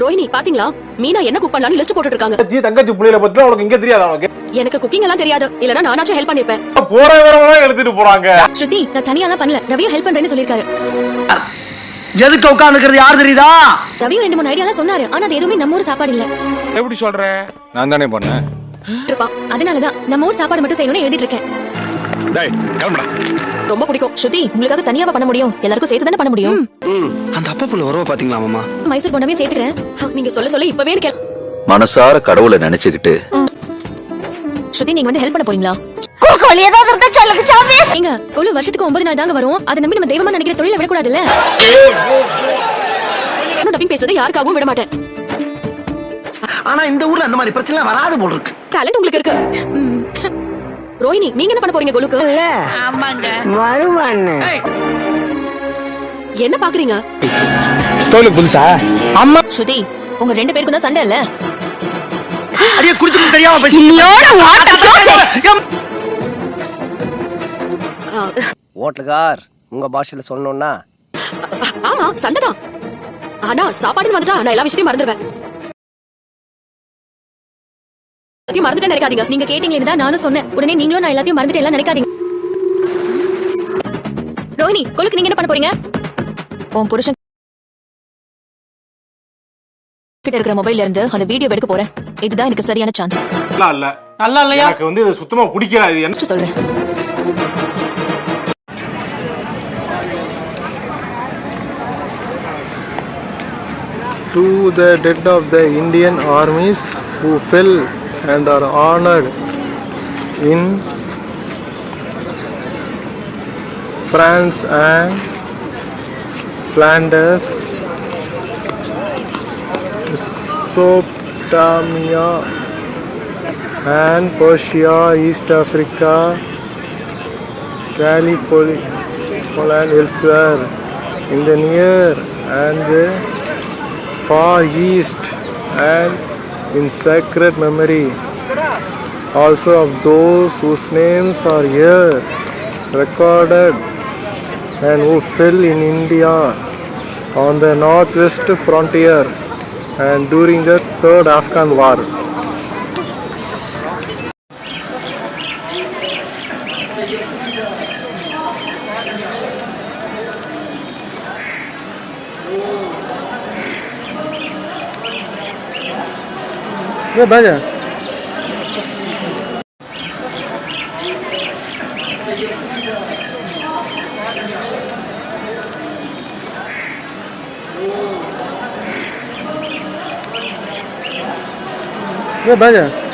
ரோஹிணி பாத்தீங்களா? மீனா என்ன குக் பண்ணலாம்னு லிஸ்ட் போட்டுட்டு இருக்காங்க தங்கச்சி தங்கச்சி புள்ளையில பத்தி உனக்கு இங்க தெரியாதா உனக்கு? எனக்கு குக்கிங் எல்லாம் தெரியாது. இல்லனா நானாச்சும் ஹெல்ப் பண்ணிருப்பேன். போற வரவங்க எடுத்துட்டு போறாங்க. ஸ்ருதி நான் தனியாலாம் பண்ணல. ரவியும் ஹெல்ப் பண்றேன்னு சொல்லிருக்காரு எதுக்கு உட்காந்துக்கிறது யார் தெரியுதா? ரவியும் ரெண்டு மூணு ஐடியாலாம் சொன்னாரு. ஆனா அது எதுவுமே நம்ம ஊர் சாப்பாடு இல்ல. எப்படி சொல்ற? நான் தானே பண்ணேன். இருப்பா. அதனாலதான் நம்ம ஊர் சாப்பாடு மட்டும் செய்யணும்னு எழுதிட்டு இருக்கேன். டேய் கிளம்புடா. ரொம்ப பிடிக்கும். ஸ்ருதி உங்களுக்காக தனியாவா பண்ண முடியும். எல்லாருக்கும் சேர்த்து தானே பண்ண முடியும்? அந்த அப்பா புள்ள உறவை பாத்தீங்களா மாமா? மைசூர் பொண்ணவே சேர்த்துக்கிறேன். நீங்க சொல்ல சொல்ல இப்பவே எனக்கு மனசார கடவுளை நினைச்சுக்கிட்டு. ஸ்ருதி நீங்க வந்து ஹெல்ப் பண்ண போறீங்களா? குறுக்கு ஏதாவது இருந்தா சொல்லுங்க சாமி. ஏங்க கொழு வருஷத்துக்கு ஒன்பது நாள் தாங்க வரும். அதை நம்பி நம்ம தெய்வமா நினைக்கிற தொழில விடக்கூடாதுல்ல? டப்பிங் பேசுறது யாருக்காகவும் விட மாட்டேன். ஆனா இந்த ஊர்ல அந்த மாதிரி பிரச்சனை வராது போல் இருக்கு. டேலண்ட் உங்களுக்கு இருக்கு. ம். ரோஹிணி நீங்க என்ன பண்ண போறீங்க கொலுக்கு? வருவான்னு. என்ன பாக்குறீங்க? தோலுக்கு புதுசா? அம்மா. ஸ்ருதி உங்க ரெண்டு பேருக்கும் தான் சண்டை இல்ல? அடியே குடிச்சு தெரியாம பேசி இன்னையோட வாட்டர் ஆ, ஓட்டுக்கார் உங்க பாஷையில சொல்லணும்னா? ஆமா சண்டை தான். ஆனா சாப்பாடுன்னு வந்துட்டா நான் எல்லா விஷயத்தையும் மறந்துடுவேன். எல்லாத்தையும் மறந்துட்டே நினைக்காதீங்க. நீங்க கேட்டீங்களே தான் நானும் சொன்னேன். உடனே நீங்களும் நான் எல்லாத்தையும் மறந்துட்டு எல்லாம் நினைக்காதீங்க. ரோஹிணி கொலுக்கு நீங்க என்ன பண்ண போறீங்க? உன் புருஷன் கிட்ட இருக்கிற மொபைல்ல இருந்து அந்த வீடியோ எடுக்க போறேன். இதுதான் எனக்கு சரியான சான்ஸ் நல்லா இல்ல. நல்லா இல்லையா? எனக்கு வந்து இது சுத்தமா பிடிக்கல. இது என்ன? சொல்றேன். To the dead of the Indian armies who fell and are honored in France and Flanders, Mesopotamia and Persia, East Africa, Gallipoli, and elsewhere in the near and the far east and in sacred memory also of those whose names are here recorded and who fell in India on the northwest frontier and during the third Afghan war. 我白的。我白的。